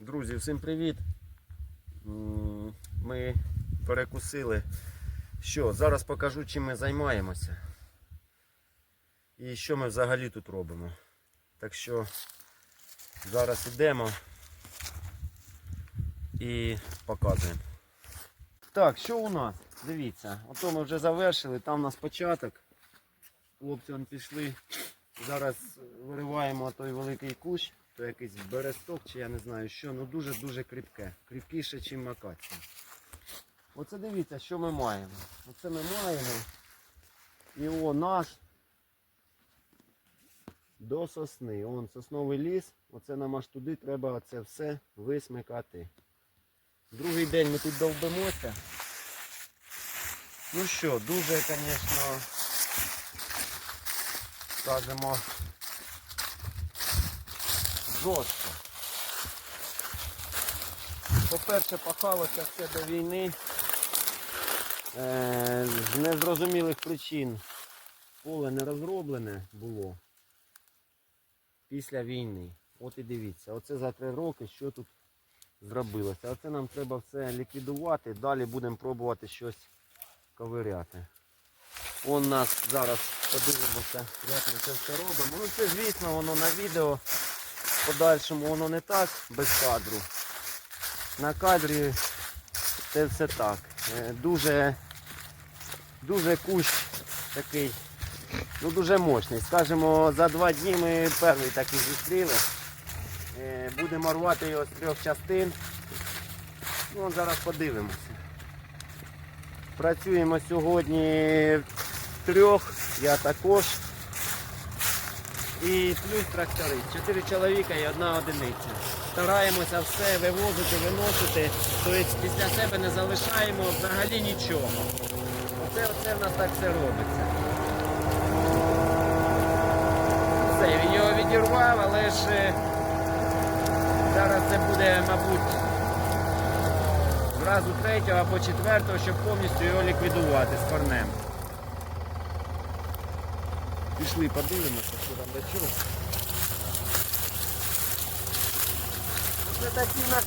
Друзі, всім привіт! Ми перекусили. Що, зараз покажу, чим ми займаємося. І що ми взагалі тут робимо. Так що зараз йдемо і показуємо. Так, що у нас? Дивіться, ото ми вже завершили, там у нас початок. Хлопці пішли. Зараз вириваємо той великий кущ, то якийсь бересток чи я не знаю що, ну дуже-дуже кріпке. Кріпкіше, ніж макація. Оце дивіться, що ми маємо. Оце ми маємо. І о наш до сосни. Он сосновий ліс. Оце нам аж туди треба це все висмикати. Другий день ми тут довбимося. Ну що, дуже, звісно, скажімо, жорстко. По-перше, пахалося все до війни. Е, з незрозумілих причин поле не розроблене було після війни. От і дивіться, оце за три роки що тут зробилося. Оце нам треба все ліквідувати, далі будемо пробувати щось ковиряти. Он нас зараз подивимося, як ми це все робимо. Ну це звісно воно на відео. В подальшому воно не так без кадру. На кадрі це все так. Е, Дуже, дуже кущ такий, ну дуже мощний. Скажімо, за два дні ми перший такий зустріли. Е, Будемо рвати його з трьох частин. Ну, зараз подивимося. Працюємо сьогодні трьох, я також. І плюс трактори. Чотири чоловіка і одна одиниця. Стараємося все вивозити, виносити. Тобто після себе не залишаємо взагалі нічого. Оце, оце в нас так все робиться. Все, він його відірвав, але ж е, зараз це буде, мабуть, зразу третього або четвертого, щоб повністю його ліквідувати з корнем. Пішли, подивимося, Це такі в нас.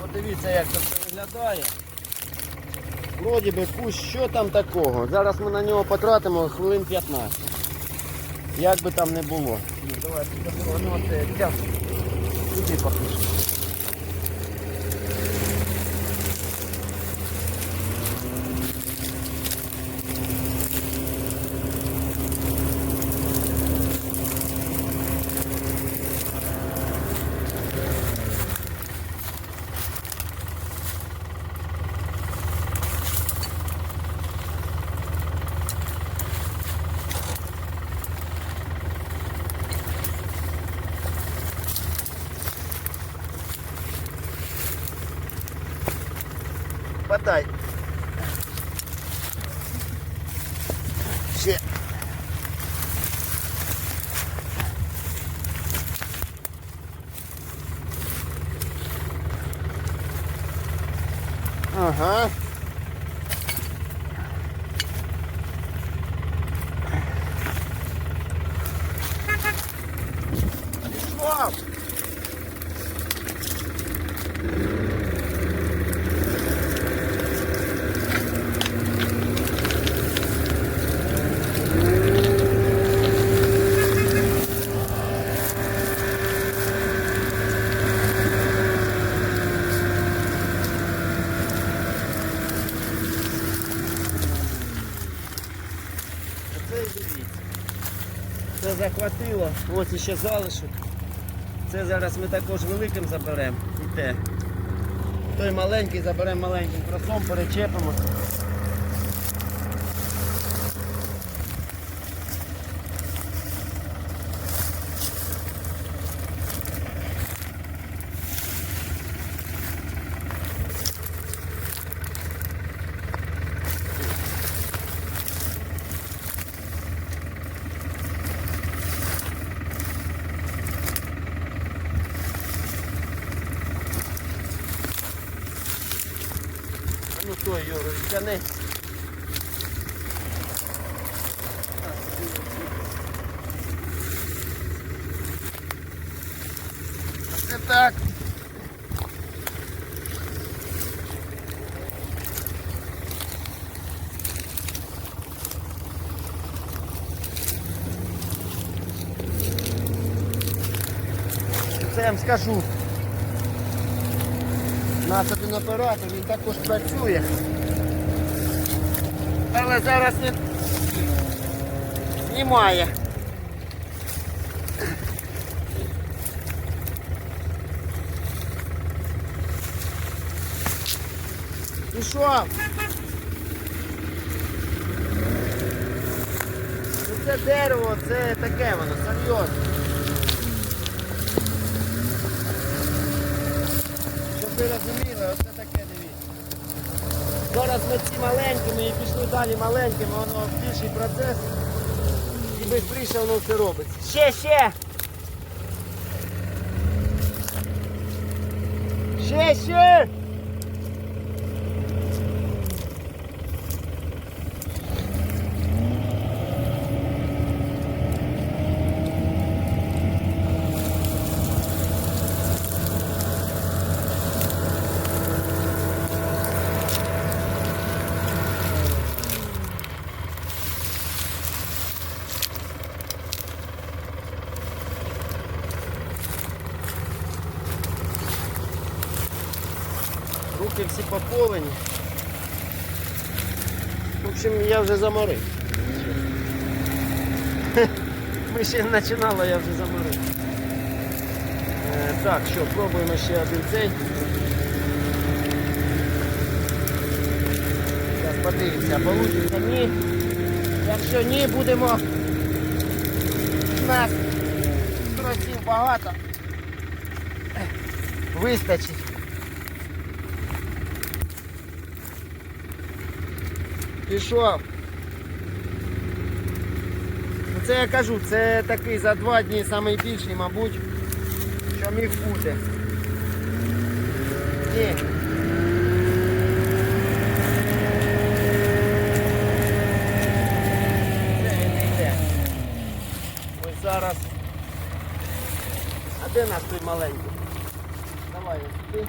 Подивіться, як це все виглядає. Вроді би кущ, що там такого? Зараз ми на нього потратимо хвилин 15. Як би там не було. Ну, давай, ну, це тяг. Туди попишемо. Подай. Ще. Ага. Ось іще залишок. Це зараз ми також великим заберемо. І те. Той маленький заберемо маленьким кросом, перечепимо. Тяни. Це так. Це я вам скажу. У нас один оператор, він також працює. Але зараз він знімає. Пішов. Ну це дерево, це таке воно, серйозно. Щоб ви розуміли, оце таке дивіться. Зараз ми ці маленькими і пішли далі маленькими, воно більший процес і швидше воно все робиться. Ще, ще! Ще, ще! Руки. В общем, я вже заморив. Ми ще не починали, я вже заморив. Е, так, що, пробуємо ще один цей. Зараз подивимося, получиться ні. Якщо ні, будемо. Нас тросів багато. Вистачить. Пішов. Ну, Це я кажу, це такий за два дні найбільший, мабуть, що міг бути. Ні. Зараз. А де наш той маленький? Давай ось сюди.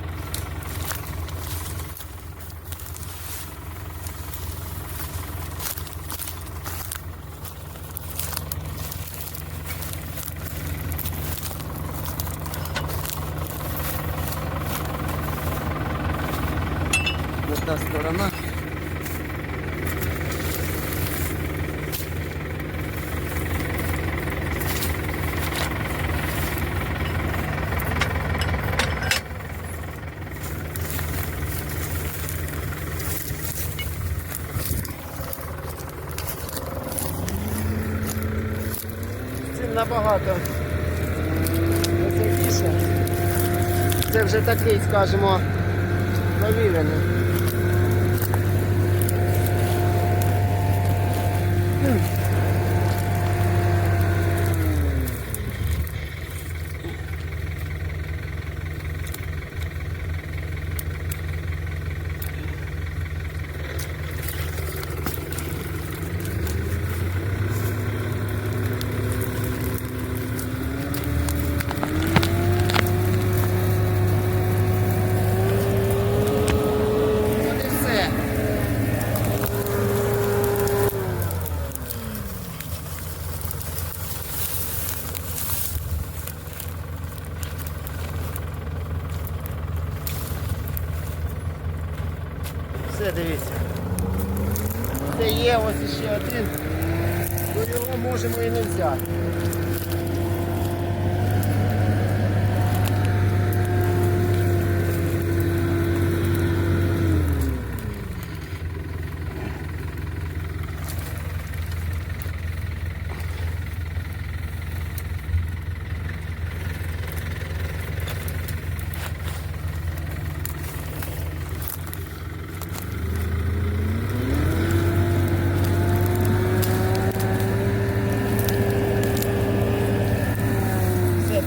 Вже такий, скажімо, провірений. От і все. Все, дивіться. Це є ось ще один. Його можемо і не взяти.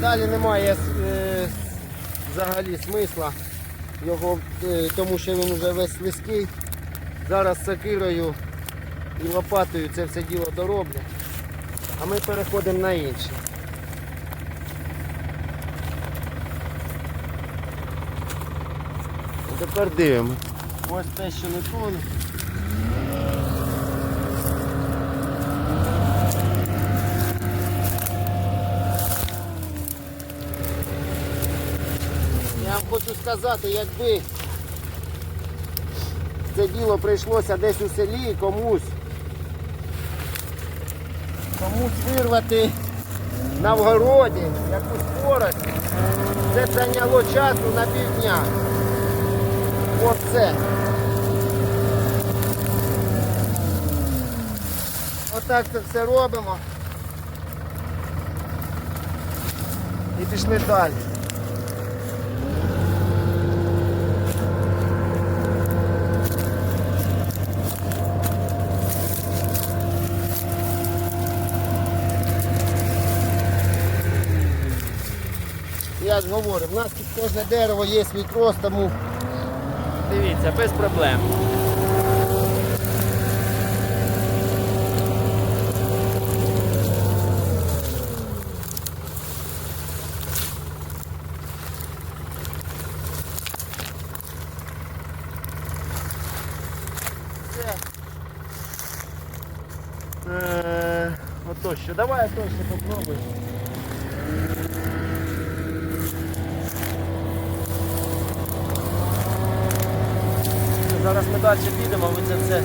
Далі немає е, взагалі смисла його, е, тому що він вже весь слизький. Зараз сокирою і лопатою це все діло дороблять. А ми переходимо на інше. Тепер дивимося. Ось те, що не тоне. Вам хочу сказати, якби це діло прийшлося десь у селі комусь, комусь вирвати на вгороді якусь порость, це зайняло часу на півдня. Оце. Отак це все робимо. І пішли далі. Говорю, в нас тут кожне дерево є свій крос, тому Дивіться, без проблем. Е, ото що, давай ото ще попробуй. Зараз ми далі підемо, ви це все.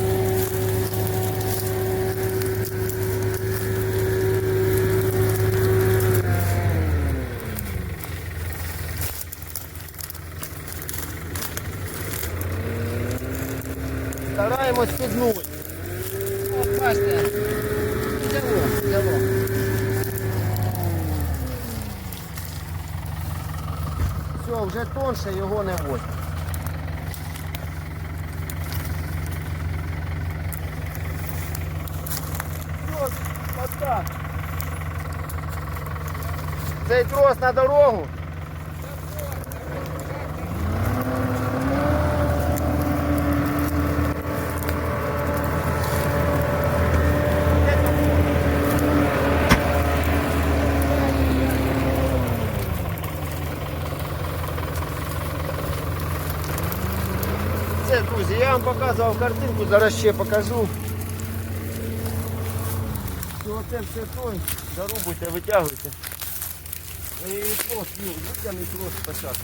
Стараємось піднути. О, бачите. Взяло, взяло. Все, вже тонше його не возьме. Отак. Цей трос на дорогу. Це, друзі, я вам показував картинку, зараз ще покажу. Що оце все той, зарубуйте, витягуйте. І трос, ну, витягнуть трос спочатку.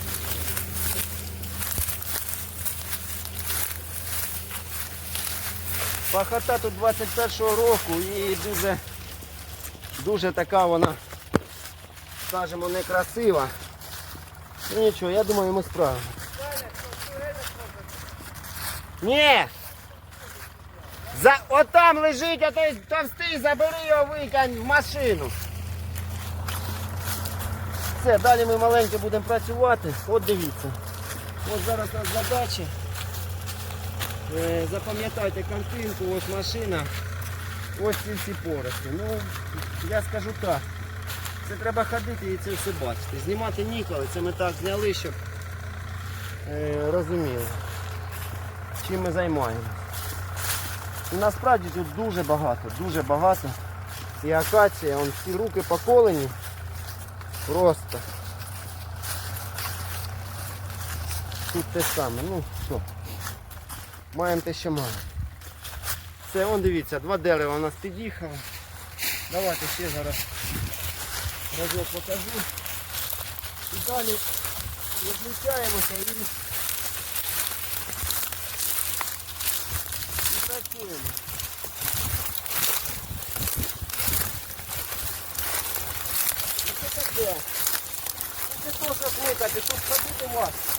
Пахота тут 21-го року і дуже, дуже така вона, скажімо, некрасива. Ну нічого, я думаю, ми справимо. Ні! За... Отам лежить, а той товстий, забери його, викинь в машину. Все, далі ми маленько будемо працювати. От дивіться. От зараз у нас задача. Е, запам'ятайте картинку, ось машина. Ось ці всі порости. Ну, я скажу так. Це треба ходити і це все бачити. Знімати ніколи, це ми так зняли, щоб е, розуміли чим ми займаємося. І насправді тут дуже багато, дуже багато. І акація, вон всі руки поколені. Просто. Тут те саме. Ну що. Маємо те, що маємо. Все, вон дивіться, два дерева у нас під'їхали. Давайте ще зараз разок покажу. І далі відлучаємося і і працюємо. І це таке. Це теж кликати, тут ходити вас.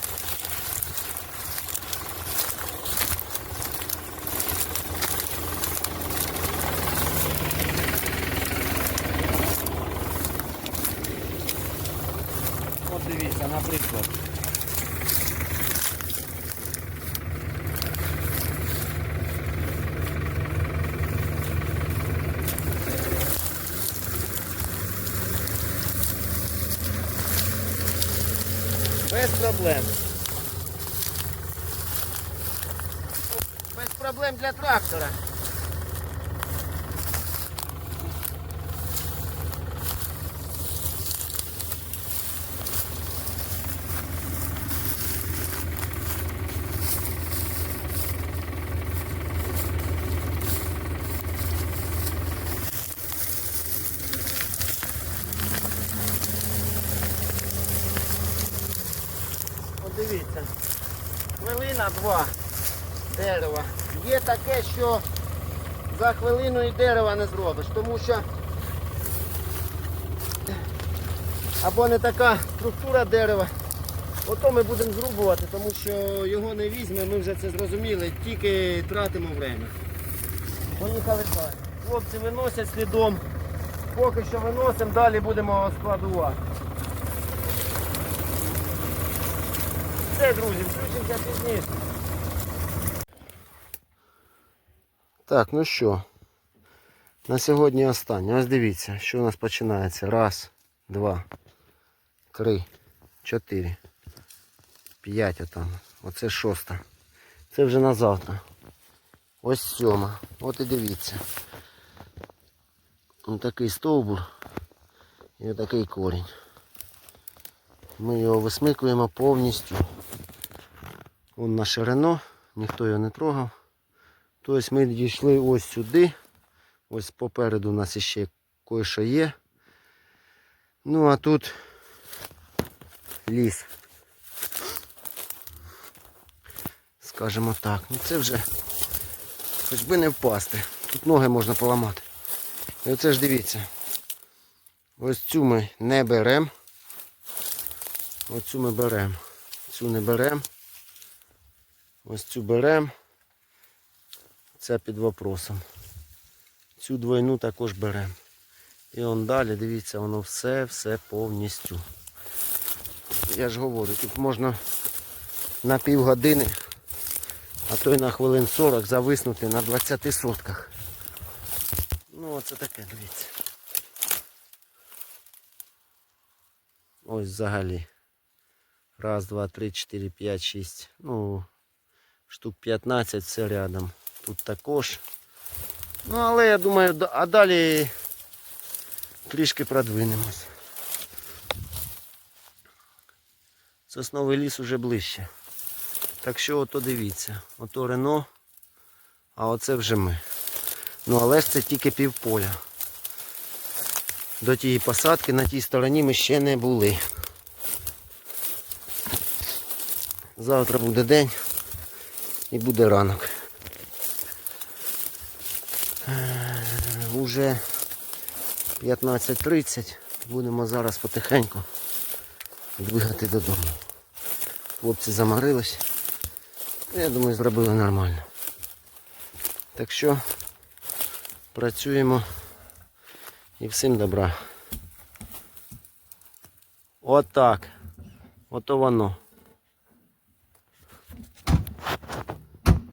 От дивіться, наприклад. Без проблем. Без проблем для трактора. От дивіться, хвилина два дерева. Є таке, що за хвилину і дерева не зробиш, тому що або не така структура дерева, ото ми будемо зрубувати, тому що його не візьме, ми вже це зрозуміли, тільки тратимо время. Поїхали далі. Хлопці виносять слідом. Поки що виносимо, далі будемо складувати. Все, друзі, включимося пізніше. Так, ну що, на сьогодні останнє. Ось дивіться, що у нас починається. Раз, два, три, чотири, п'ять отам. Оце шоста. Це вже на завтра. Ось сьома. От і дивіться. Ось такий стовбур і отакий корінь. Ми його висмикуємо повністю. Вон на ширино, ніхто його не трогав. Тобто ми дійшли ось сюди. Ось попереду у нас ще кое-що є. Ну а тут ліс. Скажімо так. Ну це вже хоч би не впасти. Тут ноги можна поламати. І оце ж дивіться. Ось цю ми не беремо. Оцю ми беремо. Цю не беремо. Ось цю беремо. Це під вопросом. Цю двойну також беремо. І он далі, дивіться, воно все, все повністю. Я ж говорю, тут можна на півгодини, а то й на хвилин 40 зависнути на 20 сотках. Ну оце таке, дивіться. Ось взагалі. Раз, два, три, чотири, п'ять, шість. Ну, штук 15 все рядом. Тут також. Ну, але я думаю, а далі трішки продвинемось. Сосновий ліс уже ближче. Так що ото дивіться. Ото Рено, а оце вже ми. Ну але ж це тільки півполя. До тієї посадки на тій стороні ми ще не були. Завтра буде день і буде ранок. Уже 15.30. Будемо зараз потихеньку двигати додому. Хлопці заморились. Ну, Я думаю, зробили нормально. Так що працюємо і всім добра. Отак. Ото воно.